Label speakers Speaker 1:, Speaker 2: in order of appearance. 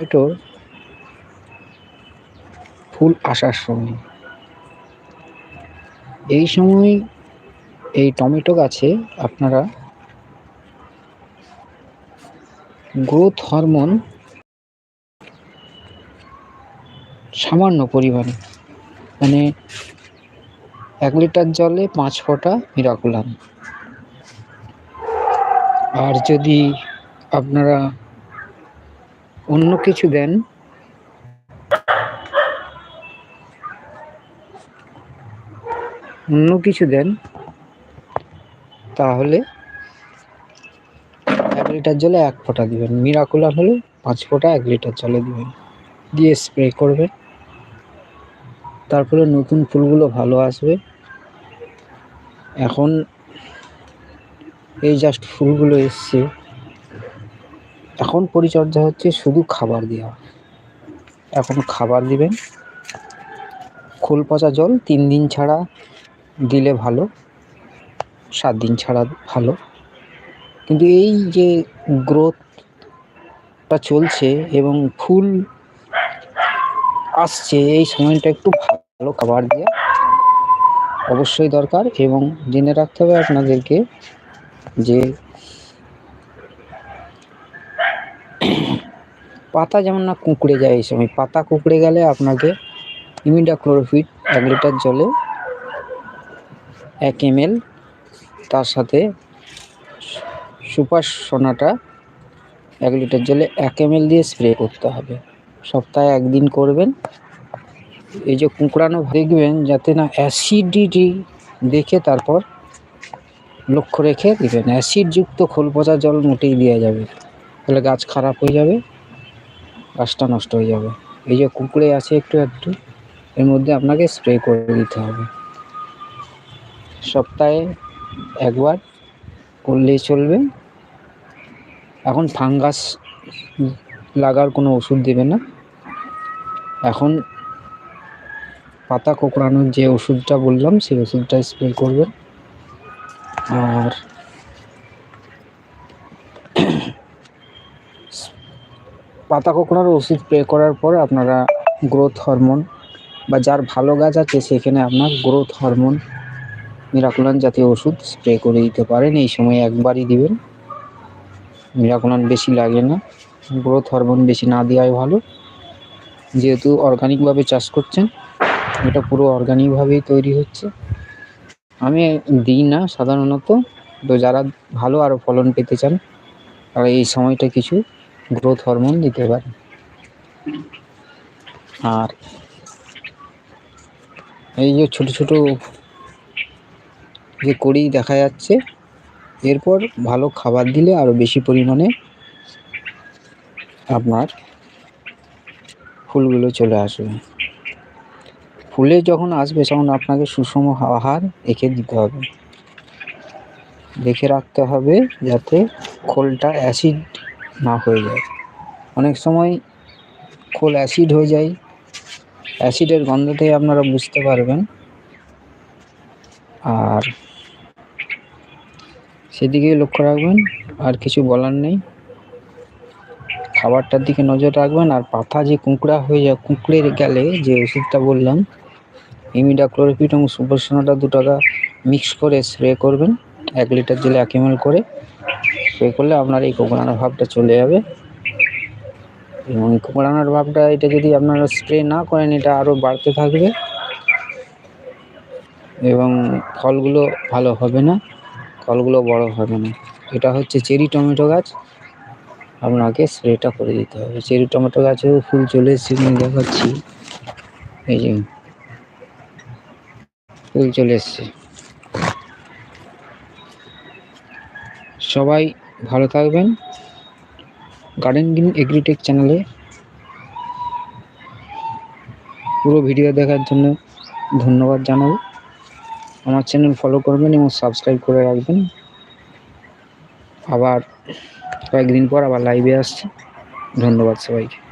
Speaker 1: টমেটোর ফুল আসার সময়। এই সময় এই টমেটো গাছে আপনারা গ্রোথ হরমোন সামান্য পরিমাণে মানে এক লিটার জলে পাঁচ ফোঁটা মিরাকুলাম আর যদি আপনারা অন্য কিছু দেন। অন্য কিছু দেন। তাহলে এক লিটার জলে এক ফোঁটা দিবেন। মিরাকুলার হলে পাঁচ ফোঁটা এক লিটার জলে দিবেন। দিয়ে স্প্রে করবেন। তারপরে নতুন ফুলগুলো ভালো আসবে। এখন এই জাস্ট ফুলগুলো এসছে। এখন পরিচর্যা হচ্ছে শুধু খাবার দেওয়া এখন খাবার দিবেন। খোল পচা জল তিন দিন ছাড়া দিলে ভালো, সাত দিন ছাড়া ভালো। কিন্তু এই যে গ্রোথটা চলছে এবং ফুল আসছে, এই সময়টা একটু ভালো খাবার দেওয়া অবশ্যই দরকার এবং জেনে রাখতে হবে আপনাদেরকে যে পাতা যেমন না কুঁকড়ে যায় এই সময়, পাতা কুঁকড়ে গেলে আপনাকে ইমিডাক্লোরোফিট এক লিটার জলে এক এম তার সাথে সুপার সোনাটা এক লিটার জলে এক এম দিয়ে স্প্রে করতে হবে। সপ্তাহে একদিন করবেন। এই যে কুঁকড়ানো দেখবেন যাতে না অ্যাসিডিটি দেখে তারপর লক্ষ্য রেখে দেবেন। অ্যাসিডযুক্ত খোল পচা জল মোটেই দেওয়া যাবে তাহলে গাছ খারাপ হয়ে যাবে। গাছটা নষ্ট হয়ে যাবে। এই যে কুঁকড়ে আছে একটু একটু, এর মধ্যে আপনাকে স্প্রে করে দিতে হবে। সপ্তাহে একবার করলেই চলবে। এখন ফাঙ্গাস লাগার কোনো ওষুধ দেবে না। এখন পাতা কোঁকড়ানোর যে ওষুধটা বললাম, সেই ওষুধটা স্প্রে করবেন। আর পাতা কোঁকড়ার ওষুধ স্প্রে করার পর আপনারা গ্রোথ হরমোন বা যার ভালো গাছ আছে সেখানে আপনার গ্রোথ হরমোন মিরাকুলান জাতীয় ওষুধ স্প্রে করে দিতে পারেন। এই সময় একবারই দিবেন। মিরাকুলান বেশি লাগে না। গ্রোথ হরমোন বেশি না দেওয়াই ভালো। যেহেতু অর্গানিকভাবে চাষ করছেন, এটা পুরো অর্গানিকভাবেই তৈরি হচ্ছে। আমি দিই না সাধারণত। তো যারা ভালো আরও ফলন পেতে চান, তারা এই সময়টা কিছু গ্রোথ হরমোন দিতে পারে। আর এই যে ছোট ছোট যে কড়ি দেখা যাচ্ছে, এরপর ভালো খাবার দিলে আরও বেশি পরিমাণে আপনার ফুলগুলো চলে আসবে। ফুলে যখন আসবে তখন আপনাকে সুষম আহার এঁকে দিতে হবে। দেখে রাখতে হবে যাতে খোলটা অ্যাসিড না হয়ে যায়। অনেক সময় খোল অ্যাসিড হয়ে যায়। অ্যাসিডের গন্ধতেই আপনারা বুঝতে পারবেন। আর সেদিকেই লক্ষ্য রাখবেন, আর কিছু বলার নেই। খাবারটার দিকে নজর রাখবেন, আর পাতা যে কুঁকড়া হয়ে যায় কুঁকড়ে গেলে যে ওষুধটা বললাম ইমিডাক্লোরোপিড এবং সুপারসোনাটা দু টাকা মিক্স করে স্প্রে করবেন, এক লিটার জলে এক এম করে। স্প্রে করলে আপনার এই কোকড়ানোর ভাবটা চলে যাবে। এবং কোকড়ানোর ভাবটা, এটা যদি আপনারা স্প্রে না করেন, এটা আরও বাড়তে থাকবে। এবং ফলগুলো ভালো হবে না, ফলগুলো বড় হবে না। এটা হচ্ছে চেরি টমেটো গাছ। আপনাকে স্প্রেটা করে দিতে হবে। চেরি টমেটো গাছেও ফুল চলে এসেছে দেখাচ্ছি। এই যে, ফুল চলে এসছে। সবাই ভালো থাকবেন। গার্ডেন গ্রিন এগ্রিটেক চ্যানেলে পুরো ভিডিও দেখার জন্য ধন্যবাদ জানাব। আমার চ্যানেল ফলো করবেন এবং সাবস্ক্রাইব করে রাখবেন। আবার কয়েকদিন পর আবার লাইভে আসছে। ধন্যবাদ সবাইকে।